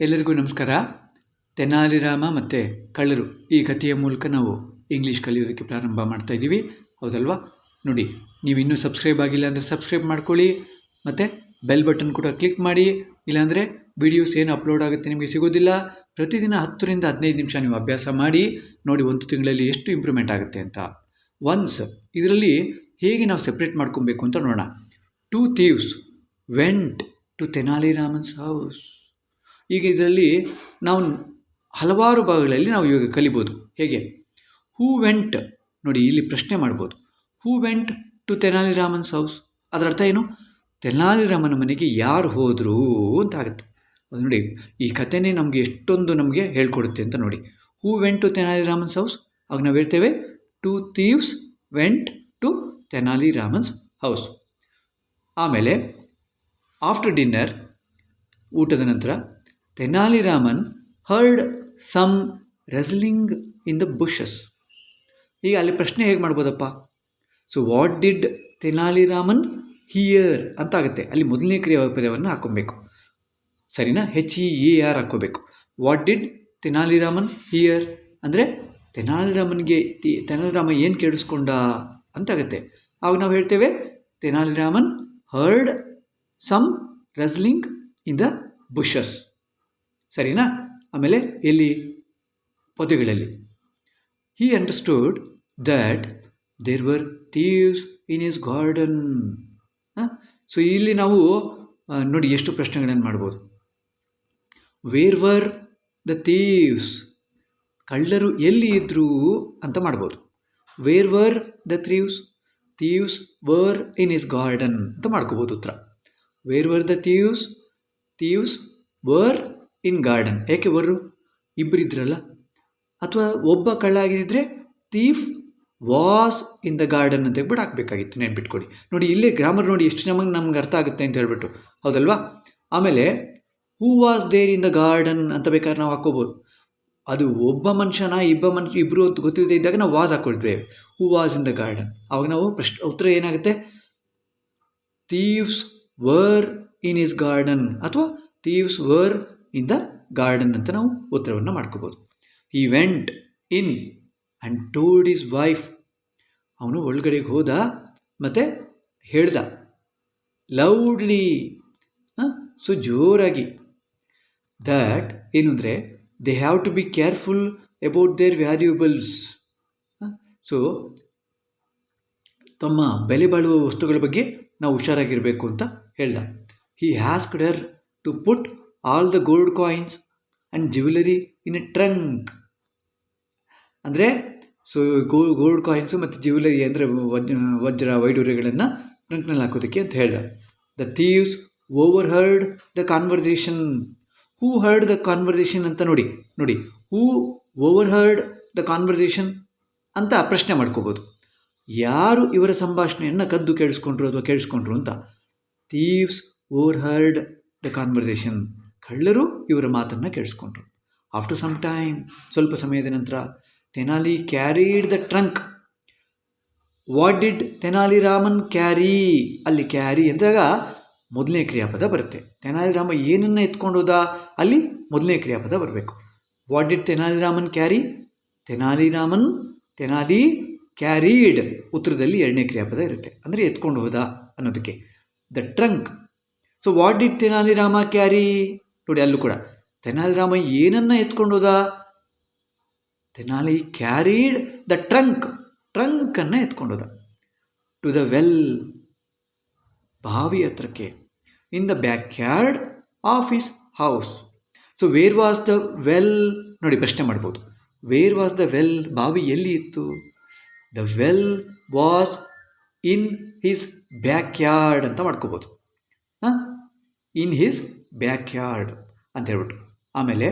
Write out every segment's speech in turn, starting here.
ಎಲ್ಲರಿಗೂ ನಮಸ್ಕಾರ. ತೆನಾಲಿರಾಮ ಮತ್ತು ಕಳ್ಳರು ಈ ಕಥೆಯ ಮೂಲಕ ನಾವು ಇಂಗ್ಲೀಷ್ ಕಲಿಯೋದಕ್ಕೆ ಪ್ರಾರಂಭ ಮಾಡ್ತಾ ಇದ್ದೀವಿ. ಹೌದಲ್ವಾ? ನೋಡಿ ನೀವು ಇನ್ನೂ ಸಬ್ಸ್ಕ್ರೈಬ್ ಆಗಿಲ್ಲ ಅಂದರೆ ಸಬ್ಸ್ಕ್ರೈಬ್ ಮಾಡ್ಕೊಳ್ಳಿ, ಮತ್ತು ಬೆಲ್ ಬಟನ್ ಕೂಡ ಕ್ಲಿಕ್ ಮಾಡಿ, ಇಲ್ಲಾಂದರೆ ವಿಡಿಯೋಸ್ ಏನು ಅಪ್ಲೋಡ್ ಆಗುತ್ತೆ ನಿಮಗೆ ಸಿಗೋದಿಲ್ಲ. ಪ್ರತಿದಿನ ಹತ್ತರಿಂದ ಹದಿನೈದು ನಿಮಿಷ ನೀವು ಅಭ್ಯಾಸ ಮಾಡಿ, ನೋಡಿ ಒಂದು ತಿಂಗಳಲ್ಲಿ ಎಷ್ಟು ಇಂಪ್ರೂವ್ಮೆಂಟ್ ಆಗುತ್ತೆ ಅಂತ. ಒನ್ಸ್ ಇದರಲ್ಲಿ ಹೇಗೆ ನಾವು ಸೆಪ್ರೇಟ್ ಮಾಡ್ಕೊಬೇಕು ಅಂತ ನೋಡೋಣ. Two thieves went to Tenaliraman's house ಈಗ ಇದರಲ್ಲಿ ನಾವು ಹಲವಾರು ಭಾಗಗಳಲ್ಲಿ ನಾವು ಇವಾಗ ಕಲಿಬೋದು. ಹೇಗೆ? ಹೂ ವೆಂಟ್ ನೋಡಿ, ಇಲ್ಲಿ ಪ್ರಶ್ನೆ ಮಾಡ್ಬೋದು. Who went to Tenaliraman's house ಅದರ ಅರ್ಥ ಏನು? ತೆನಾಲಿರಾಮನ ಮನೆಗೆ ಯಾರು ಹೋದರು ಅಂತ ಆಗುತ್ತೆ. ಅದು ನೋಡಿ, ಈ ಕಥೆನೇ ನಮಗೆ ಎಷ್ಟೊಂದು ನಮಗೆ ಹೇಳ್ಕೊಡುತ್ತೆ ಅಂತ ನೋಡಿ. Who went to Tenaliraman's house ಆಗ ನಾವು ಹೇಳ್ತೇವೆ two thieves went to Tenaliraman's house ಆಮೇಲೆ ಆಫ್ಟರ್ ಡಿನ್ನರ್ ಊಟದ ನಂತರ Tenaliraman heard some rustling in the bushes. ಈಗ ಅಲ್ಲಿ ಪ್ರಶ್ನೆ ಹೇಗೆ ಮಾಡ್ಬೋದಪ್ಪ? So what did Tenaliraman hear ಅಂತ ಆಗುತ್ತೆ ಅಲ್ಲಿ ಮೊದಲನೇ ಕ್ರಿಯಾಪದವನ್ನು ಹಾಕ್ಕೊಬೇಕು ಸರಿನಾ? ಹೆಚ್ ಇ ಎ ಆರ್ ಹಾಕ್ಕೋಬೇಕು ವಾಟ್ ಡಿಡ್ ತೆನಾಲಿರಾಮನ್ ಹಿಯರ್ ಅಂದರೆ ತೆನಾಲಿರಾಮನ್ಗೆ ತೆನಾಲಿರಾಮ ಏನು ಕೇಳಿಸ್ಕೊಂಡ ಅಂತಾಗತ್ತೆ. ಆವಾಗ ನಾವು ಹೇಳ್ತೇವೆ, Tenaliraman heard some rustling in the bushes ಸರಿನಾ? ಆಮೇಲೆ ಎಲ್ಲಿ? ಪೊದೆಗಳಲ್ಲಿ. He understood that there were thieves in his garden so ಇಲ್ಲಿ ನಾವು ನೋಡಿ ಎಷ್ಟು ಪ್ರಶ್ನೆಗಳನ್ನು ಮಾಡ್ಬೋದು. ವೇರ್ ವರ್ ದ ಥೀವ್ಸ್ ಕಳ್ಳರು ಎಲ್ಲಿ ಇದ್ದರು ಅಂತ ಮಾಡ್ಬೋದು. Where were the thieves thieves were in his garden ಅಂತ ಮಾಡ್ಕೋಬೋದು ಉತ್ತರ. Where were the thieves thieves were in garden. ಯಾಕೆ ವರು ಇಬ್ಬರಿದ್ರಲ್ಲ ಅಥವಾ ಒಬ್ಬ ಕಳ್ಳ ಆಗಿದ್ದರೆ thief was in the garden ಅಂತ ಹೇಳ್ಬಿಟ್ಟು ಹಾಕಬೇಕಾಗಿತ್ತು ನೆನ್ಪಿಟ್ಕೊಡಿ ನೋಡಿ, ಇಲ್ಲೇ ಗ್ರಾಮರ್ ನೋಡಿ ಎಷ್ಟು ನಮಗೆ ನಮ್ಗೆ ಅರ್ಥ ಆಗುತ್ತೆ ಅಂತ ಹೇಳ್ಬಿಟ್ಟು. ಹೌದಲ್ವಾ? ಆಮೇಲೆ who was there in the garden ಅಂತ ಬೇಕಾದ್ರೆ ನಾವು ಹಾಕ್ಕೋಬೋದು. ಅದು ಒಬ್ಬ ಮನುಷ್ಯನ, ಇಬ್ಬ ಮನುಷ್ಯ ಇಬ್ಬರು ಅಂತ ಗೊತ್ತಿಲ್ಲದೆ ಇದ್ದಾಗ ನಾವು was ಹಾಕೊಳ್ತೇವೆ who was in the garden ಆವಾಗ ನಾವು ಪ್ರಶ್ನೆ, ಉತ್ತರ ಏನಾಗುತ್ತೆ? Thieves were in his garden ಅಥವಾ thieves were in the garden ಅಂತ ನಾವು ಉತ್ತರವನ್ನು ಮಾಡ್ಕೋಬೋದು. He went in and told his wife ಅವನು ಒಳಗಡೆಗೆ ಹೋದ ಮತ್ತು ಹೇಳ್ದ. ಲೌಡ್ಲಿ ಸೊ ಜೋರಾಗಿ. ದ್ಯಾಟ್ ಏನು ಅಂದರೆ they have to be careful about their valuables so ತಮ್ಮ ಬೆಲೆ ಬಾಳುವ ವಸ್ತುಗಳ ಬಗ್ಗೆ ನಾವು ಹುಷಾರಾಗಿರಬೇಕು ಅಂತ ಹೇಳ್ದ. He asked her to put all the gold coins and jewellery in a trunk ಅಂದರೆ ಸೊ ಗೋ ಗೋಲ್ಡ್ ಕಾಯಿನ್ಸು ಮತ್ತು ಜ್ಯುವೆಲರಿ ಅಂದರೆ ವಜ್ರ ವಜ್ರ ವೈಡೂರ್ಯಗಳನ್ನು ಟ್ರಂಕ್ನಲ್ಲಿ ಹಾಕೋದಕ್ಕೆ ಅಂತ ಹೇಳ್ದ. The thieves overheard the conversation who heard the conversation ಅಂತ ನೋಡಿ ನೋಡಿ. Who overheard the conversation ಅಂತ ಪ್ರಶ್ನೆ ಮಾಡ್ಕೋಬೋದು. ಯಾರು ಇವರ ಸಂಭಾಷಣೆಯನ್ನು ಕದ್ದು ಕೇಳಿಸ್ಕೊಂಡ್ರು ಅಥವಾ ಕೇಳಿಸ್ಕೊಂಡ್ರು ಅಂತ? Thieves overheard the conversation ಕಳ್ಳರು ಇವರ ಮಾತನ್ನು ಕೇಳಿಸ್ಕೊಂಡ್ರು. ಆಫ್ಟರ್ ಸಮ್ ಟೈಮ್ ಸ್ವಲ್ಪ ಸಮಯದ ನಂತರ Tenali carried the trunk what did Tenali Raman carry ಅಲ್ಲಿ ಕ್ಯಾರಿ ಅಂದಾಗ ಮೊದಲನೇ ಕ್ರಿಯಾಪದ ಬರುತ್ತೆ. ತೆನಾಲಿ ರಾಮ ಏನನ್ನು ಎತ್ಕೊಂಡು ಹೋದ? ಅಲ್ಲಿ ಮೊದಲನೇ ಕ್ರಿಯಾಪದ ಬರಬೇಕು. What did Tenali Raman carry Tenali Raman Tenali carried ಉತ್ತರದಲ್ಲಿ ಎರಡನೇ ಕ್ರಿಯಾಪದ ಇರುತ್ತೆ. ಅಂದರೆ ಎತ್ಕೊಂಡು ಹೋದ ಅನ್ನೋದಕ್ಕೆ. The trunk so what did Tenali Rama carry ನೋಡಿ ಅಲ್ಲೂ ಕೂಡ, ತೆನಾಲಿ ರಾಮ ಏನನ್ನು ಎತ್ಕೊಂಡೋದ ತೆನಾಲಿ ಕ್ಯಾರೀಡ್ ದ ಟ್ರಂಕ್ ಟ್ರಂಕನ್ನು ಎತ್ಕೊಂಡೋದ ಟು ದ ವೆಲ್ ಬಾವಿ ಹತ್ರಕ್ಕೆ in the back yard of his house so where was the well ನೋಡಿ, ಪ್ರಶ್ನೆ ಮಾಡ್ಬೋದು. ವೇರ್ ವಾಸ್ ದ ವೆಲ್ ಬಾವಿ ಎಲ್ಲಿ ಇತ್ತು? The well was in his back yard ಅಂತ ಮಾಡ್ಕೋಬೋದು. ಹಾಂ? ಇನ್ ಹಿಸ್ ಬ್ಯಾಕ್ ಯಾರ್ಡ್ ಅಂತ ಹೇಳ್ಬಿಟ್ಟು. ಆಮೇಲೆ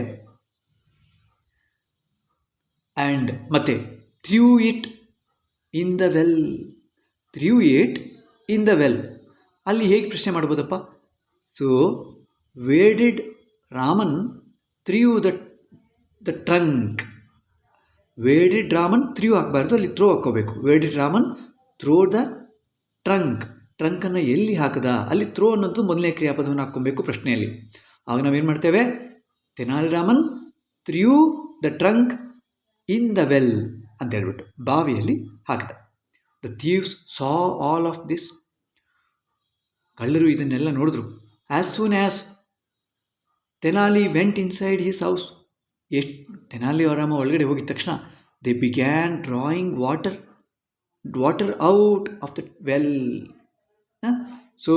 ಆ್ಯಂಡ್ ಮತ್ತೆ threw it in the well, threw it in the well. ಅಲ್ಲಿ ಹೇಗೆ ಪ್ರಶ್ನೆ ಮಾಡ್ಬೋದಪ್ಪ? So where did did Raman threw the the trunk where did did Raman threw ಹಾಕಬಾರ್ದು? ಅಲ್ಲಿ ಥ್ರೋ ಹಾಕ್ಕೋಬೇಕು. Where did did Raman throw the trunk ಟ್ರಂಕನ್ನು ಎಲ್ಲಿ ಹಾಕದ? ಅಲ್ಲಿ throw ಅನ್ನೋದು ಮೊದಲನೇ ಕ್ರಿಯಾಪದವನ್ನು ಹಾಕ್ಕೊಬೇಕು ಪ್ರಶ್ನೆಯಲ್ಲಿ. ಆಗ ನಾವೇನು ಮಾಡ್ತೇವೆ? Tenali Raman threw the trunk in the well ಅಂತ ಹೇಳ್ಬಿಟ್ಟು ಬಾವಿಯಲ್ಲಿ ಹಾಕಿದ. The thieves saw all of this. ಕಳ್ಳರು ಇದನ್ನೆಲ್ಲ ನೋಡಿದ್ರು. As soon as Tenali went inside his house. ಎಷ್ಟು ತೆನಾಲಿ ಅವರಾಮ ಒಳಗಡೆ ಹೋಗಿದ ತಕ್ಷಣ they began drawing water water out of the well. So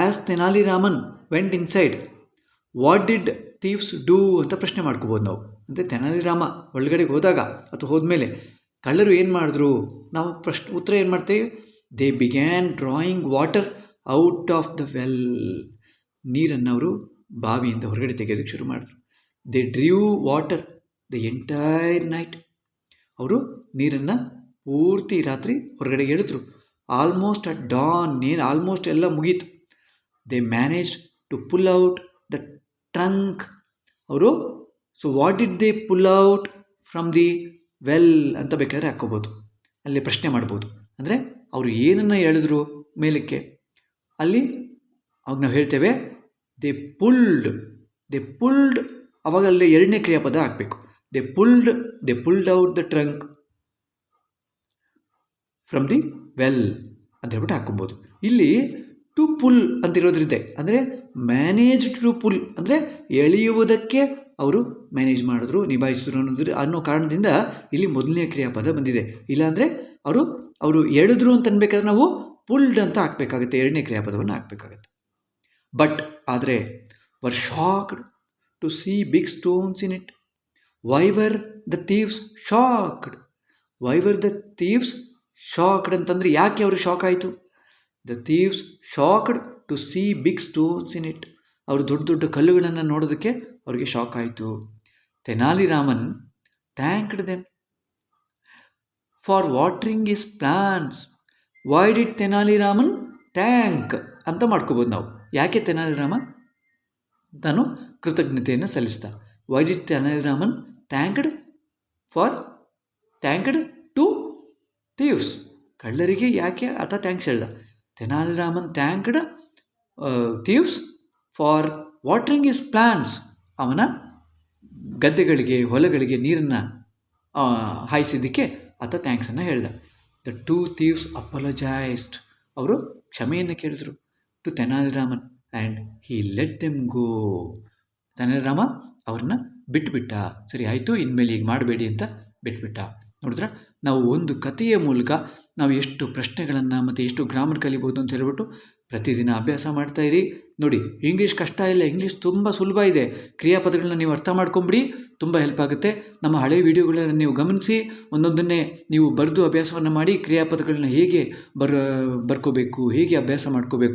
as Tenali Raman went inside what did thieves do ಅಂತ ಪ್ರಶ್ನೆ ಮಾಡ್ಕೋಬೋದು ನಾವು. ಅಂದರೆ ತೆನಾಲಿರಾಮ ಒಳಗಡೆಗೆ ಹೋದಾಗ ಅಥವಾ ಹೋದ್ಮೇಲೆ ಕಳ್ಳರು ಏನು ಮಾಡಿದ್ರು? ನಾವು ಪ್ರಶ್ನೆ, ಉತ್ತರ ಏನು ಮಾಡ್ತೇವೆ? They began drawing water out of the well ನೀರನ್ನು ಅವರು ಬಾವಿಯಿಂದ ಹೊರಗಡೆ ತೆಗೆಯೋದಕ್ಕೆ ಶುರು ಮಾಡಿದ್ರು. They drew water the entire night ಅವರು ನೀರನ್ನು ಪೂರ್ತಿ ರಾತ್ರಿ ಹೊರಗಡೆ ಎಳೆದ್ರು. ಆಲ್ಮೋಸ್ಟ್ ಅಟ್ ಡಾನ್ ಏನು ಆಲ್ಮೋಸ್ಟ್ ಎಲ್ಲ ಮುಗೀತು. They manage to pull out the trunk ಅವರು so what did they pull out from the well ಅಂತ ಬೇಕಾದ್ರೆ ಹಾಕ್ಕೋಬೋದು. ಅಲ್ಲಿ ಪ್ರಶ್ನೆ ಮಾಡ್ಬೋದು. ಅಂದರೆ ಅವರು ಏನನ್ನು ಹೇಳಿದ್ರು ಮೇಲಕ್ಕೆ? ಅಲ್ಲಿ, ಅವಾಗ ನಾವು ಹೇಳ್ತೇವೆ ದೇ ಪುಲ್ಡ್ ದೇ ಪುಲ್ಡ್ ಅವಾಗ ಅಲ್ಲಿ ಎರಡನೇ ಕ್ರಿಯಾಪದ ಹಾಕಬೇಕು. They pulled they pulled out the trunk from the well ಅಂತ ಹೇಳ್ಬಿಟ್ಟು ಹಾಕೊಬೋದು ಇಲ್ಲಿ ಟು ಪುಲ್ ಅಂತ ಇರೋದ್ರಿಂದ ಅಂದರೆ ಮ್ಯಾನೇಜ್ ಟು ಪುಲ್ ಅಂದರೆ ಎಳೆಯುವುದಕ್ಕೆ ಅವರು ಮ್ಯಾನೇಜ್ ಮಾಡಿದ್ರು, ನಿಭಾಯಿಸಿದ್ರು ಅನ್ನೋದ್ರ ಅನ್ನೋ ಕಾರಣದಿಂದ ಇಲ್ಲಿ ಮೊದಲನೇ ಕ್ರಿಯಾಪದ ಬಂದಿದೆ. ಇಲ್ಲಾಂದರೆ ಅವರು ಅವರು ಎಳೆದ್ರು ಅಂತ ಅನ್ಬೇಕಾದ್ರೆ ನಾವು ಪುಲ್ಡ್ ಅಂತ ಹಾಕಬೇಕಾಗುತ್ತೆ. ಎರಡನೇ ಕ್ರಿಯಾಪದವನ್ನು ಹಾಕಬೇಕಾಗತ್ತೆ. ಬಟ್ ಆದರೆ were shocked to see big stones in it why were the thieves shocked why were the thieves shocked ಅಂತಂದರೆ ಯಾಕೆ ಅವರು ಶಾಕ್ ಆಯಿತು? The thieves shocked to see big stones in it ಅವರು ದೊಡ್ಡ ದೊಡ್ಡ ಕಲ್ಲುಗಳನ್ನು ನೋಡೋದಕ್ಕೆ ಅವರಿಗೆ ಶಾಕ್ ಆಯಿತು. Tenali Raman thanked them for watering his plants why did Tenali Raman thank ಅಂತ ಮಾಡ್ಕೋಬೋದು ನಾವು. ಯಾಕೆ ತೆನಾಲಿ ರಾಮ ತಾನು ಕೃತಜ್ಞತೆಯನ್ನು ಸಲ್ಲಿಸ್ತಾ why did Tenali Raman thanked for thanked to thieves ಕಳ್ಳರಿಗೆ ಯಾಕೆ ಆತ ಥ್ಯಾಂಕ್ಸ್ ಹೇಳ್ದ? Tenali Raman thanked thieves for watering his plants ಅವನ ಗದ್ದೆಗಳಿಗೆ, ಹೊಲಗಳಿಗೆ ನೀರನ್ನು ಹಾಯಿಸಿದ್ದಕ್ಕೆ ಆತ ಥ್ಯಾಂಕ್ಸನ್ನು ಹೇಳ್ದ. ದ ಟೂ ಥೀವ್ಸ್ ಅಪಲಜೈಸ್ಡ್ ಅವರು ಕ್ಷಮೆಯನ್ನು ಕೇಳಿದರು. To Tenali Raman and he let them go Tenali Rama ಅವ್ರನ್ನ ಬಿಟ್ಬಿಟ್ಟ. ಸರಿ, ಆಯಿತು, ಇನ್ಮೇಲೆ ಈಗ ಮಾಡಬೇಡಿ ಅಂತ ಬಿಟ್ಬಿಟ್ಟ. ನೋಡಿದ್ರೆ? ನಾವು ಒಂದು ಕಥೆಯ ಮೂಲಕ ನಾವು ಎಷ್ಟು ಪ್ರಶ್ನೆಗಳನ್ನು ಮತ್ತು ಎಷ್ಟು ಗ್ರಾಮರ್ ಕಲಿಬೋದು ಅಂತ ಹೇಳ್ಬಿಟ್ಟು ಪ್ರತಿದಿನ ಅಭ್ಯಾಸ ಮಾಡ್ತಾಯಿರಿ ನೋಡಿ ಇಂಗ್ಲೀಷ್ ಕಷ್ಟ ಇಲ್ಲ ಇಂಗ್ಲೀಷ್ ತುಂಬ ಸುಲಭ ಇದೆ. ಕ್ರಿಯಾಪದಗಳನ್ನ ನೀವು ಅರ್ಥ ಮಾಡ್ಕೊಂಬಿಡಿ, ತುಂಬ ಹೆಲ್ಪ್ ಆಗುತ್ತೆ. ನಮ್ಮ ಹಳೆ ವಿಡಿಯೋಗಳನ್ನು ನೀವು ಗಮನಿಸಿ, ಒಂದೊಂದನ್ನೇ ನೀವು ಬರೆದು ಅಭ್ಯಾಸವನ್ನು ಮಾಡಿ ಕ್ರಿಯಾಪದಗಳನ್ನ ಹೇಗೆ ಬರ್, ಬರ್ಕೋಬೇಕು, ಹೇಗೆ ಅಭ್ಯಾಸ ಮಾಡ್ಕೋಬೇಕು